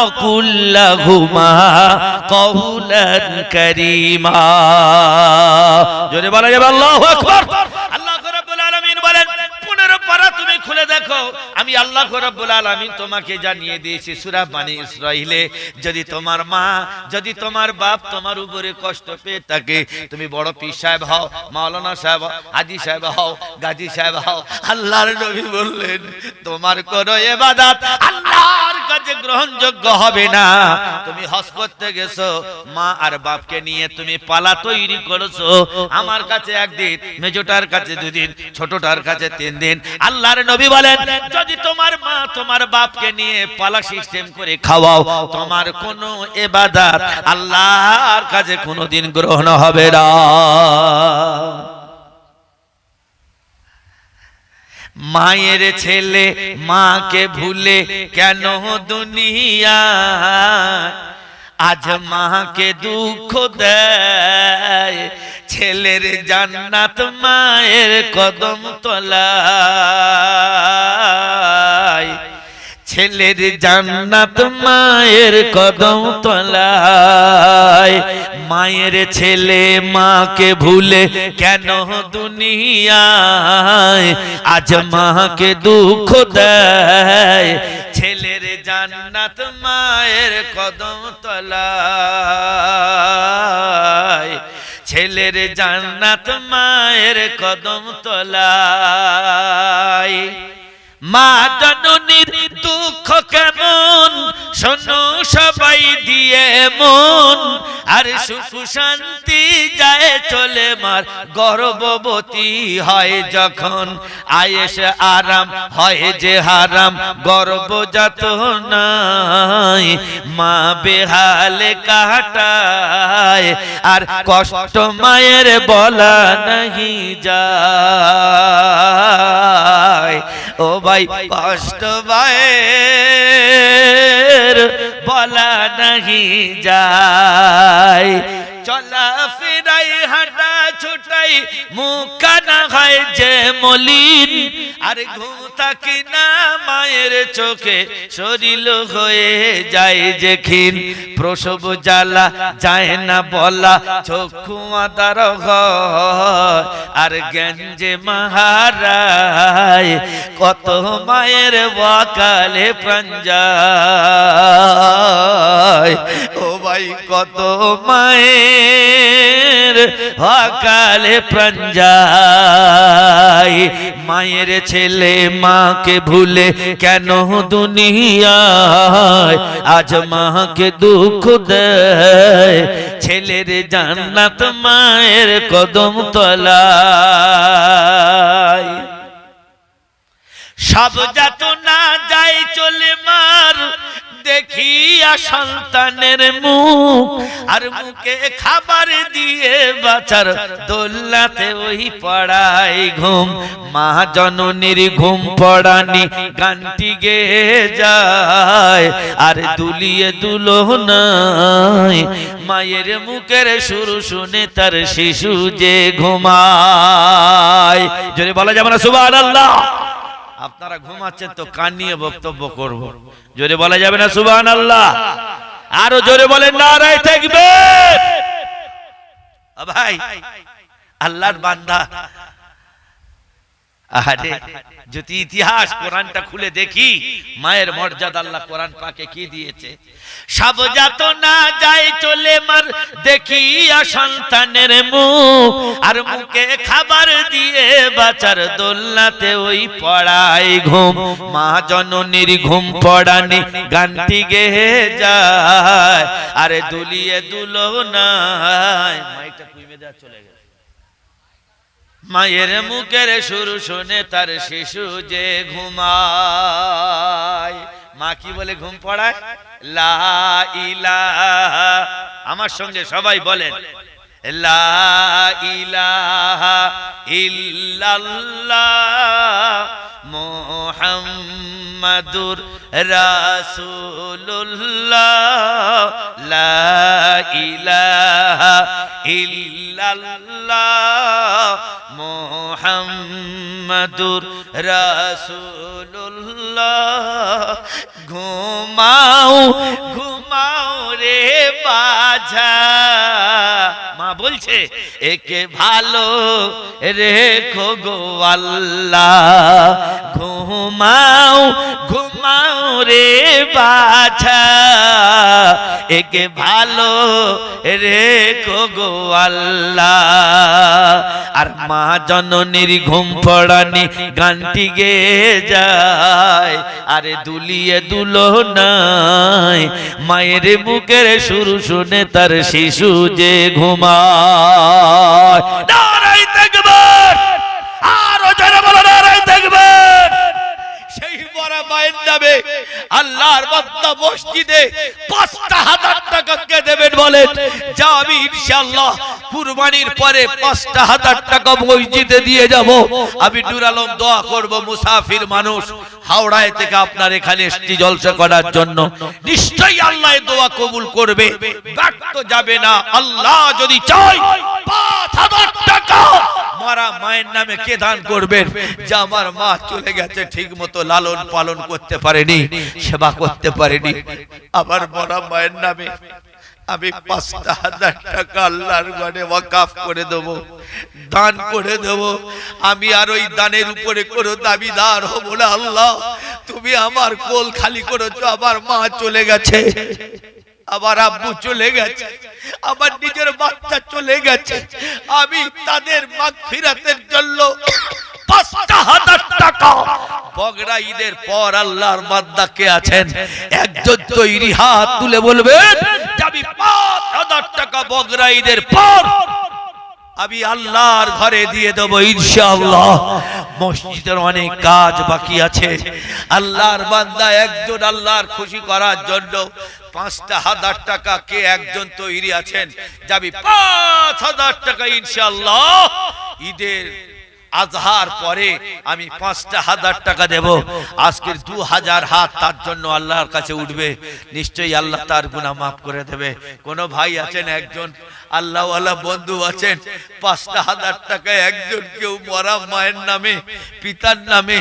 وقل لهما قولا كريما جوري بولا الله اكبر আমি আল্লাহ রাব্বুল আলামিন তোমাকে জানিয়ে দিয়েছি, সূরা বানি ইসরাইলে যদি তোমার মা, যদি তোমার বাপ তোমার উপরে কষ্ট পেয়ে থাকে, তুমি বড় পীর সাহেব হও, মাওলানা সাহেব হাজী সাহেব হও, গাজী সাহেব হও, আল্লাহর নবী বললেন, তোমার কোনো ইবাদত আল্লাহর কাছে গ্রহণযোগ্য হবে না। তুমি হজ করতে গেছো, মা আর বাপকে নিয়ে তুমি পালা তৈরি করেছ, আমার কাছে একদিন, মেজোটার কাছে দুদিন, ছোটটার কাছে তিন দিন আল্লাহর নবী বলেন যদি তোমার মা তোমার বাপকে নিয়ে পালা সিস্টেম করে খাওয়াও, তোমার কোনো এবাদাত আল্লাহর কাছে কোনোদিন গ্রহণ হবে না। মায়ের ছেলে মাকে ভুলে কেন দুনিয়া? আজ মাকে দুঃখ দেয় ছেলের জান্নাত মায়ের কদম তলায়। ছেলের জান্নাত মায়ের কদম তলায়। মায়ের ছেলে মাকে ভুলে কেন দুনিয়ায়? আজ মাকে দুঃখ দেয়। ছেলের জান্নাত মায়ের কদম তলায়। ছেলের জান্নাত মায়ের কদম তলায়। মা জননীর দুঃখ কেমন? শোনো সবাই দিয়ে মন। আর সুখ শান্তি যায় চলে মার। গর্ভবতী হয় যখন আয়েস আরাম হয় যে হারাম। গর্ভজাত নাই, মা বেহালে কাটায়। আর কষ্ট মায়ের বলা নাহি যায়। ও ভাই, কষ্ট ভাইর বলা নাহি যায়। চলা ফিরাই, হাঁটা ছুটাই, মুখ কানা হয় যে মলিন আর ঘুম থাকি না, মায়ের চোখে শরীর হয়ে যায় যে ক্ষীণ। প্রসব জ্বালা যায় না বলা, চক্ষু হয় আর গঞ্জে মাহারায়, কত মায়ের ওয়াকালে প্রাঞ্জায়। ও ভাই, কত মায়ের ওয়াকালে প্রাঞ্জায়। মায়ের ছেলে মাকে ভুলে কেন দুনিয়ায়? আজ মাকে দুঃখ দেয়। ছেলের জান্নাত মায়ের কদম তলায়। সব যাত না যাই চলে মার। দেখিয়া সন্তানের মুখ আর মুখে খাবার দিয়ে বাচার দোল্লাতে ওই পড়াই ঘুম। মা জননীর ঘুম পড়ানি, গানটি গে যায়। আর দুলিয়ে দুলো মায়ের মুখের সুর শুনে তার শিশু যে ঘুমায়। যদি বলা যাবে না সুবাহ আল্লাহ আপনারা ঘুমাচ্ছেন তো কান নিয়ে বক্তব্য করব। জোরে বলা যাবে না সুবান আল্লাহ আরও জোরে বলেন, নারায় থাকবে ভাই, আল্লাহর বান্দা। আরে যদি ইতিহাস কোরআনটা খুলে দেখি, মায়ের মর্যাদা আল্লাহ কোরআন পাকে কি দিয়েছে? সাবজাত না যায় চলে মার, দেখিয়া সন্তানের মুখ, আর মুখে খাবার দিয়ে বাচার দোলনাতে ওই পড়াই ঘুম। মা জননীর ঘুম পড়ানি, গানটি গেহে যায়, আরে দুলিয়ে দুলো নাই। মায়ের মুখের সুর শুনে তার শিশু যে ঘুমায়। মা কি বলে ঘুম পড়ায়? লা ইলাহা। আমার সঙ্গে সবাই বলেন, লা ইলাহা ইল্লাল্লাহ মুহাম্মাদুর লা ঘুমাও ঘুমাও রে মা বলছে, একে ভালো রেখো গো আল্লাহ। ঘুমাও ঘুমাও রে বাছা। একে ভালো রেখো গো আল্লাহ। আর মা জননীর ঘুম পড়ানি গানটি গে যায়। আরে দুলিয়ে দুলো নাই, মায়ের বুকের শুরু শুনে তার শিশু যে ঘুমায় নারাই দেখবেন আরও যারা বলো নারাই দেখবেন সেই বড় মায়ের নামে আল্লাহর বান্দা মসজিদে পাঁচটা হাজার টাকা কে দেবেন বলেন? যা আমি ইনশাআল্লাহ কুরবানির পরে পাঁচটা হাজার টাকা মসজিদে দিয়ে যাব। আমি নুর আলম দোয়া করব মুসাফির মানুষ হাওড়ায় থেকে আপনার এখানে এসটি জলসা করার জন্য। নিশ্চয়ই আল্লাহ দোয়া কবুল করবে। ব্যর্থ যাবে না। আল্লাহ যদি চাই পাঁচ মায়ের নামে কে দান যে আমার মা চলে গেছে লালন পালন করতে পারেনি, সেবা করতে পারেনি। আমার মরা মায়ের নামে আমি পাঁচটা হাজার টাকা ওয়াকাফ করে দেব, দান করে দেব। আমি আর ওই দানের উপরে কোনো দাবিদার হব না, আল্লাহ। তুমি আমার কোল খালি করেছ আমার মা চলে গেছে। আমার আব্বু চলে গেছে, আমার নিজের বাচ্চা চলে গেছে। আমি তাদের মাগফিরাতের জন্য পাঁচটা হাজার টাকা। ঈদের পর কে আছেন? একজন তৈরি হাত তুলে বলবেন আমি পাঁচ হাজার টাকা ঈদের পর আমি আল্লাহর ঘরে দিয়ে দেবো ইনশাআল্লাহ। মসজিদের অনেক কাজ বাকি আছে। আল্লাহর বান্দা একজন আল্লাহর খুশি করার জন্য পাঁচটা হাজার টাকা কে একজন তৈরি আছেন? যাবি পাঁচ হাজার টাকা ইনশাল্লাহ ঈদের আজহার পরে আমি পাঁচটা হাজার টাকা দেব। আজকের দু হাজার হাত তার জন্য আল্লাহর কাছে উঠবে। নিশ্চয়ই আল্লাহ তার গুণা মাফ করে দেবে। কোনো ভাই আছেন একজন? আল্লাহওয়ালা বন্ধু আছেন। পাঁচটা হাজার টাকা একজন কেউ মরা মায়ের নামে, পিতার নামে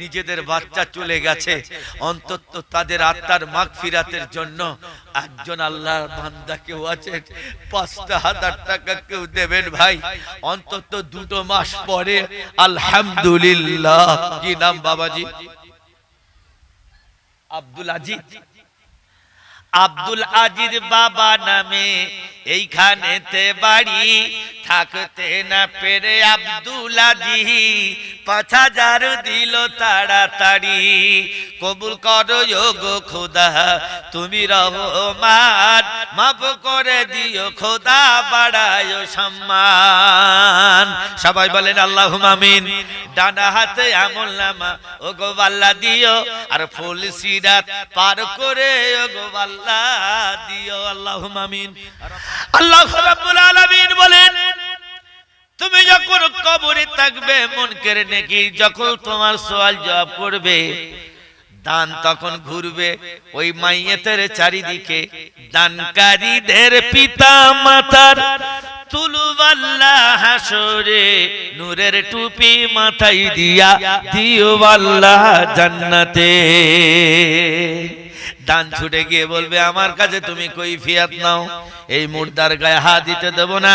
নিজেদের বাচ্চা চলে গেছে। অন্তত তাদের আত্মার মাগ ফিরাতের জন্য একজন আল্লাহর বান্দা কেউ আছেন। পাঁচটা হাজার টাকা কেউ দেবেন ভাই। অন্তত দুটো মাস পরে, আলহামদুলিল্লাহ। কি নাম বাবাজি? আব্দুল আজিজ। আব্দুল আজির বাবা নামে এইখানেতে বাড়ি থাকতে না পেরে আব্দুল আজি পাঁচ হাজার দিল তাড়াতাড়ি। কবুল করো গো খোদা, তুমি রহমান। মাফ করে দিও খোদা বাড়ায় সম্মান। সবাই বলেন আল্লাহ আমিন। ডানা হাতে আমল নামা ও গো আল্লাহ দিও। আর ফুল সিরাত পার করে ও গো আল্লাহ দিও। আল্লাহ আমিন। আল্লাহ রাব্বুল আলামিন বলেন তুমি যখন কবরে থাকবে, মন করে নাকি, যখন তোমার সওয়াল জবাব করবে, দান তখন ঘুরবে ওই মাইয়েতের চারিদিকে। দানকারীদের পিতা মাতার তুলুবাল্লা হাসরে, নূরের টুপি মাথায় দিয়া দিও আল্লাহ জান্নাতে। দান ছুটে গিয়ে বলবে, আমার কাছে তুমি কই ফিয়াত নাও। এই মুর্দার গায়ে হাত দিতে দেব না,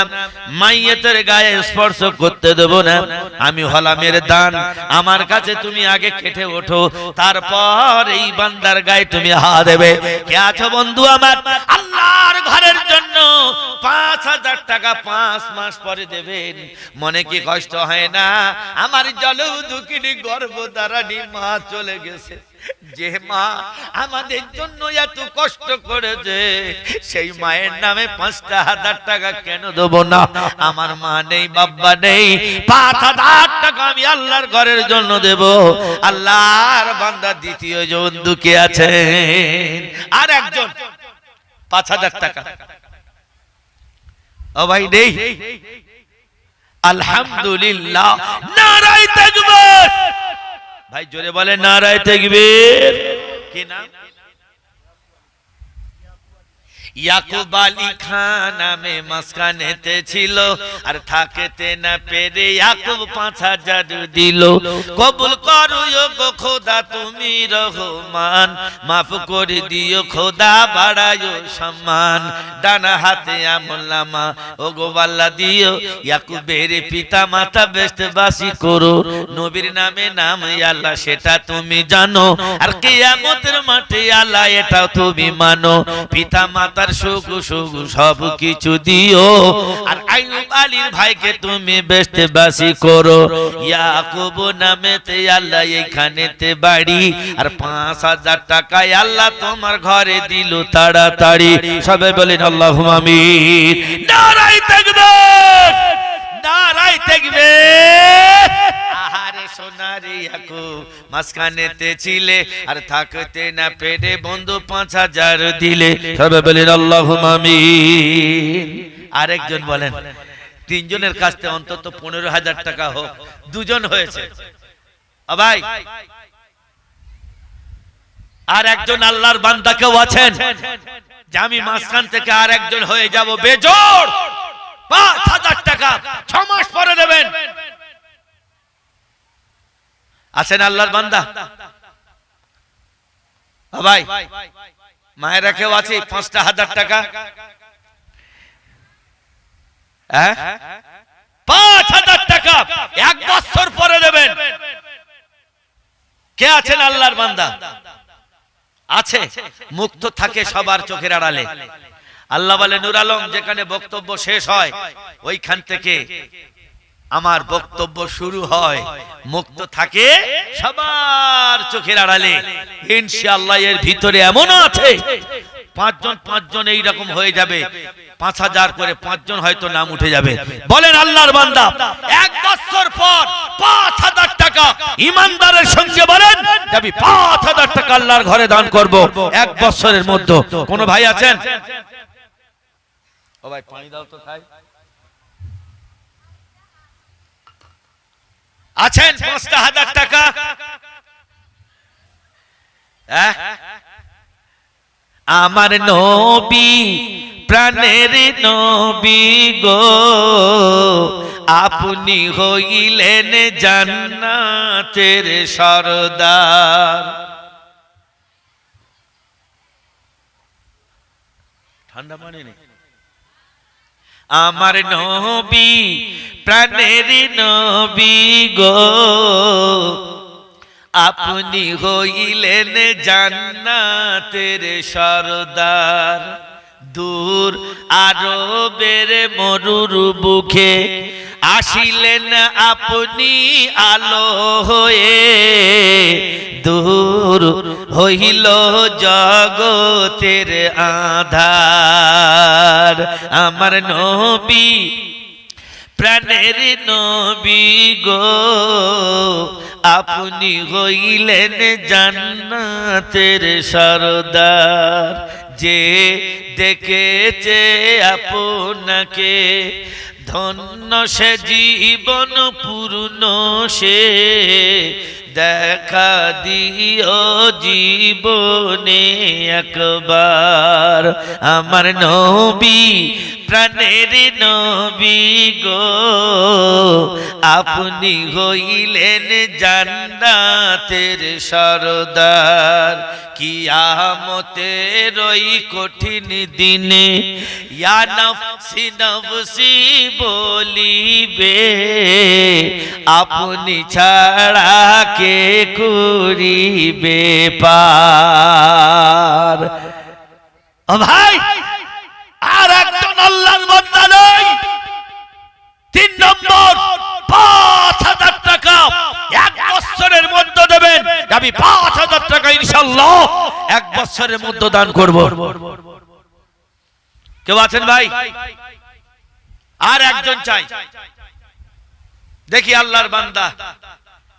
মাইয়েতের গায়ে স্পর্শ করতে দেব না। আমি হলামের দান, আমার কাছে তুমি আগে কেটে ওঠো, তারপর এই বান্দার গায়ে তুমি হা দেবে। কে আছো বন্ধু আমার? আল্লাহর ঘরের জন্য পাঁচ হাজার টাকা পাঁচ মাস পরে দেবেন। মনে কি কষ্ট হয় না? আমার জল দুঃখিনী গর্ভধারানী মা চলে গেছে। যে মা আমাদের জন্য এত কষ্ট করেছে, সেই মায়ের নামে পাঁচটা হাজার টাকা কেন দেবো না? আমার মা নেই, বাবা নেই, পাঁচ হাজার টাকা আমি আল্লাহর ঘরের জন্য দেব। আল্লাহর বান্দা দ্বিতীয় জন দুঃখে আছে আর একজন, পাঁচ হাজার টাকা। ও ভাই, নেই। আলহামদুলিল্লাহ, নারায় তাকবীর ভাই জোরে বলে নারায় তাকবীর। কি নাম? ইয়াকুব আলী খান নামে মাসকানেতে ছিল, আর থাকতে না পেরে ইয়াকুব পাঁচ হাজার দিল। কবুল করো গো খোদা, তুমি রহমান। মাফ করে দিও খোদা, বাড়ায়ো সম্মান। ডানা হাতে আমলামা ও গো বাল্লা দিও ইয়াকুবের পিতা মাতা বেস্ত বাসি করো। নবীর নামে নাম আল্লাহ, সেটা তুমি জানো। আর কিয়ামতের মাঠে আল্লাহ এটা তুমি মানো। পিতা মাতার সুখ সুখ সব কিছু দিও। আর আইয়ুব আলীর ভাইকে তুমি বেস্ত বাসি করো। ইয়াকুব নামেতে আল্লাহ এইখানেতে বাড়ি। আর পাঁচ হাজার আল্লাহ তোমার ঘরে দিল তাড়াতাড়ি। সবাই বলেন আল্লাহ আমিন। নারাই তাকবীর নারাই তাকবীর। আহারে সোনারি ইয়াকুব মাঝখানেতে ছিলে আর থাকতে না পেরে বন্ধু পাঁচ হাজার দিলে। সবাই বলেন আল্লাহ আমিন। আরেকজন বলেন তিনজনের কাছ থেকে অন্তত পনেরো হাজার টাকা হোক দুজন হয়েছে। ভাই আর একজন আল্লাহর বান্দা কেউ আছেন যে আমি মাঝখান থেকে আর একজন হয়ে যাব বেজোর পাঁচ হাজার টাকা ছ মাস পরে দেবেন। আছেন আল্লাহর বান্দা? ভাই, মায়েরা কেউ আছে? পাঁচটা হাজার টাকা? হ্যাঁ? পাঁচ হাজার টাকা। এক বছর পরে দেবেন। কে আছেন আল্লাহর বান্দা? আছে। মুক্ত থাকে সবার চোখের আড়ালে। আল্লাহ বলে নুর আলম যেখানে বক্তব্য শেষ হয়, ওইখান থেকে আমার বক্তব্য শুরু হয়, মুক্ত থাকে সবার চোখের আড়ালে। ইনশাআল্লাহ এর ভিতরে এমনও আছে, পাঁচজন পাঁচজন এইরকম হয়ে যাবে, পাঁচ হাজার করে পাঁচজন হয়তো নাম উঠে যাবে। বলেন আল্লাহর বান্দা, এক বছর পর পাঁচ হাজার টাকা ইমানদারের সঙ্গে বলেন, আমি পাঁচ হাজার টাকা আল্লাহর ঘরে দান করব। এক বছরের মধ্যে। কোন ভাই আছেন? ও ভাই, পানি দাও তো খাই। আছেন পাঁচটা হাজার টাকা। হ্যাঁ? আমার নবী, প্রাণের নবী গো, আপনি হইলেন জান্নাতের সরদার। ঠান্ডা পানি নেই আমার নবী প্রাণের নবী গো। আপনি হইলেন জান্নাতের সরদার। দূর আরবের মরুর বুকে আসিলেন আপনি আলো হয়ে, দূর হইল জগতের আধার। আমার নবী, প্রাণের নবী গো, আপনি হইলেন জান্নাতের সরদার। যে দেখেছে আপনাকে ধন্য সে জীবন পূর্ণ সে দেখা দিও জীবনে একবার। আমার নবী প্রাণের নবী গো, আপনি হইলেন জান্নাতের সরদার। কিয়ামতের ওই কঠিন দিনে ইয়া নফসি নফসি বলিবে, আপনি ছাড়া কে করিবে পার? ও ভাই আর একজন আল্লাহর বান্দা নেই তিন নম্বর পাঁচ হাজার টাকা এক বছরের মধ্যে দেবেন আমি পাঁচ হাজার টাকা ইনশাল্লাহ এক বছরের মধ্যে দান করব। কেউ আছেন ভাই? আর একজন চাই। দেখি আল্লাহর বান্দা।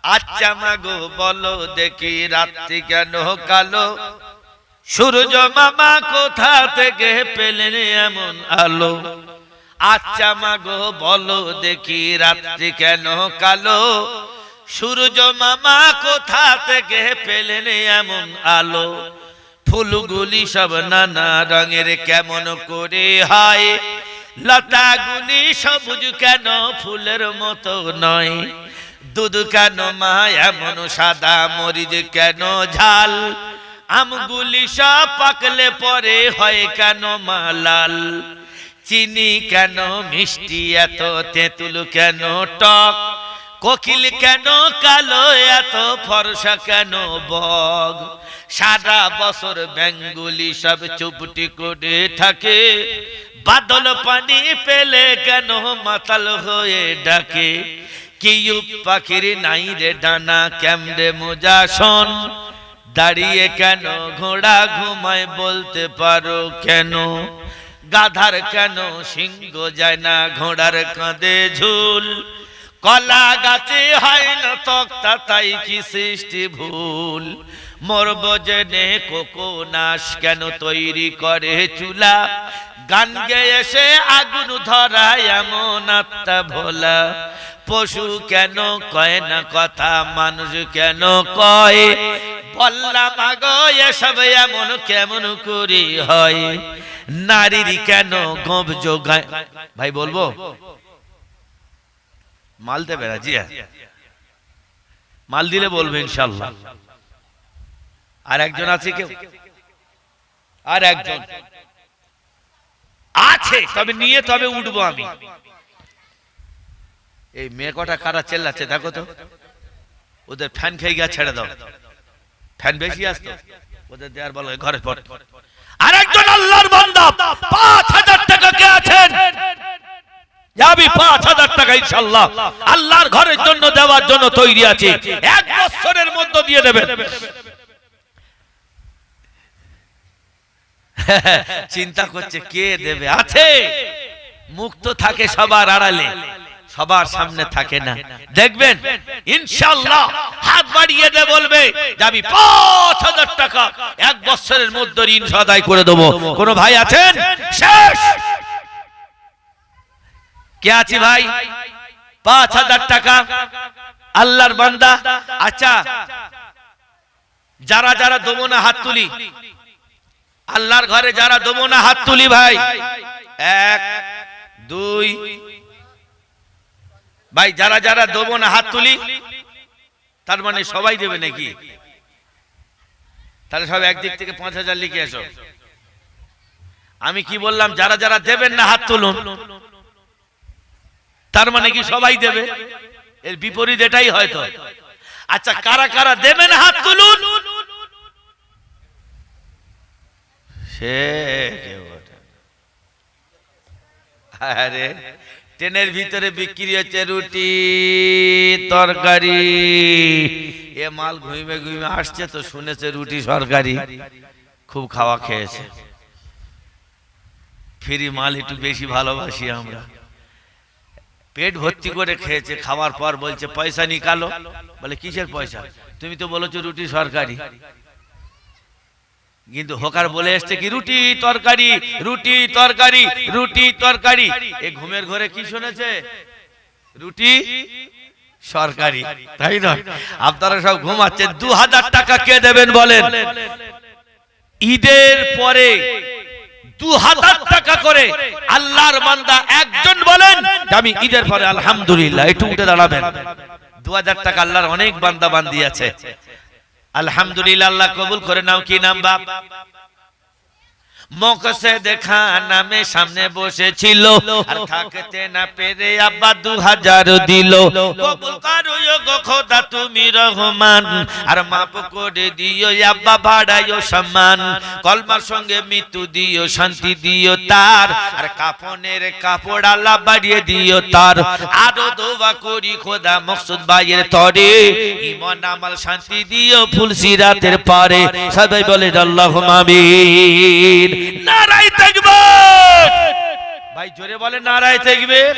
আচ্ছা মাগো, বলো দেখি রাত্রি কেন কালো? সূর্য মামা কোথা থেকে পেলেন এমন আলো? আচ্ছা মাগো, বলো দেখি রাত্রি কেন কালো? সূর্য মামা কোথা থেকে পেলেন এমন আলো? ফুলগুলি সব নানা রঙের কেমন করে হয়? লতাগুলি সবুজ কেন ফুলের মতো নয়? দুধ কেন মা, এমন সাদা মরিচ কেন ঝাল? আমগুলি সব পাকলে পরে হয় কেন মা লাল? চিনি কেন, মিষ্টি এত, তেঁতুল কেন টক? কোকিল কেন কালো, এত ফর্সা কেন বগ? সারা বছর বেঙ্গুলি সব চুপটি করে থাকে। বাদল পানি পেলে কেন মাতাল হয়ে ডাকে? কিউব পাখির নাই রে ডানা ক্যামরে মোজা শোন? দাঁড়িয়ে কেন ঘোড়া ঘুমায় বলতে পারো কেন? গাধার কেন সিংহ যায় না, ঘোড়ার কাঁধে ঝুল? কলা গাছে হয় না তক্তা তাই কি সৃষ্টি ভুল? মরব জেনে কোকো নাশ কেন তৈরি করে চুলা? গান গেয়ে সে আগুন ধরায় এমন আত্মা ভোলা। পশু কেন কয় না কথা, মানুষ কেন কয়? বললাম, আগো, এসব এমন কেমন করি হয়? নারীর কেন গোপ যোগায়? ভাই, বলব? মাল দেবে না জি মাল দিলে বলবে ইনশাল্লাহ। আর একজন আছে কেউ? আর একজন? আছে তবে নিয়ে তবে উঠবো আমি। এই মেয়ে কটা কারা চেল্লাচ্ছে দেখো তো। ওদের ফ্যান খেয়ে গিয়ে ছেড়ে দাও। ফ্যান বেশি আসতো। ওদের দেয়ার বলো ঘরে পড়। আর একজন আল্লাহর বান্দা পাঁচ হাজার টাকা কে আছেন? যাবি পাঁচ হাজার টাকা ইনশাল্লাহ। আল্লাহর ঘরের জন্য, দেওয়ার জন্য তৈরি আছে। এক বছরের মধ্যে দিয়ে দেবেন। চিন্তা করছে, কে দেবে? আছে। মুক্ত থাকে সবার আড়ালে। সবার সামনে থাকে না। দেখবেন, ইনশাল্লাহ হাত বাড়িয়ে দে বলবে, যাবি পাঁচ হাজার টাকা। এক বছরের মধ্যে ঋণ সদাই করে দেবো। কোন ভাই আছেন? শেষ। কে আছে ভাই পাঁচ হাজার টাকা আল্লাহর বান্দা আচ্ছা যারা যারা দেবো না হাত তুলি আল্লাহর ঘরে যারা দেবো না হাত তুলি ভাই এক দুই ভাই যারা যারা দেবো না হাত তুলি তার মানে সবাই দেবে নাকি তাহলে সব একদিক থেকে পাঁচ হাজার লিখে এসো আমি কি বললাম? যারা যারা দেবেন না হাত তুলুন। তার মানে কি সবাই দেবে? এর বিপরীত এটাই হয়তো। আচ্ছা কারা কারা দেবেন হাত তুলুন? সে। আরে, ট্রেনের ভিতরে বিক্রি হচ্ছে রুটি, তরকারি। এ মাল ঘুমে ঘুমে আসছে তো শুনেছে রুটি সরকারি। খুব খাওয়া খেয়েছে। ফ্রি মাল একটু বেশি ভালোবাসি আমরা। পেট ভর্তি করে খেয়েছে, খাওয়ার পর বলছে, পয়সা নিকালো। বলে, কিসের পয়সা? তুমি তো বলেছ রুটি সরকারি। কিন্তু হোকার বলে এসছে কি, রুটি তরকারি রুটি তরকারি রুটি তরকারি। এ ঘুমের ঘরে কি শুনেছে? রুটি সরকারি, তাই নয়? আপনারা সব ঘুমাচ্ছেন, দু হাজার টাকা কে দেবেন বলেন? ঈদের পরে টাকা করে আল্লাহর বান্দা একজন বলেন পরে আলহামদুলিল্লাহ, একটু দাঁড়াবেন। দু হাজার টাকা আল্লাহর অনেক বান্দা আল্লাহ কবুল করে নাও, কি নাম বাপ? মকসে দেখা নামে সামনে বসেছিল। আর থাকতে না পেরে আব্বা দু হাজার দিল। খোদা, তুমি রহমান। আর মাপ করে দিও আব্বা বাড়াইও সম্মান। কলমার সঙ্গে মৃত্যু দিও শান্তি দিও তার। আর কাফনের কাপড় আল্লাহ বাড়িয়ে দিও তার। আরও দোয়া করি খোদা মকসুদ ভাইয়ের তরে। ইমান আমাল, শান্তি দিও ফুলসিরাতের পারে। সবাই বলে আল্লাহ আমিন। থাকবে। ভাই, জোরে বলে নারায় থাকবে।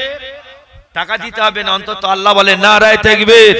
টাকা দিতে হবে না, অন্তত আল্লাহ বলে, নারায় থাকবে।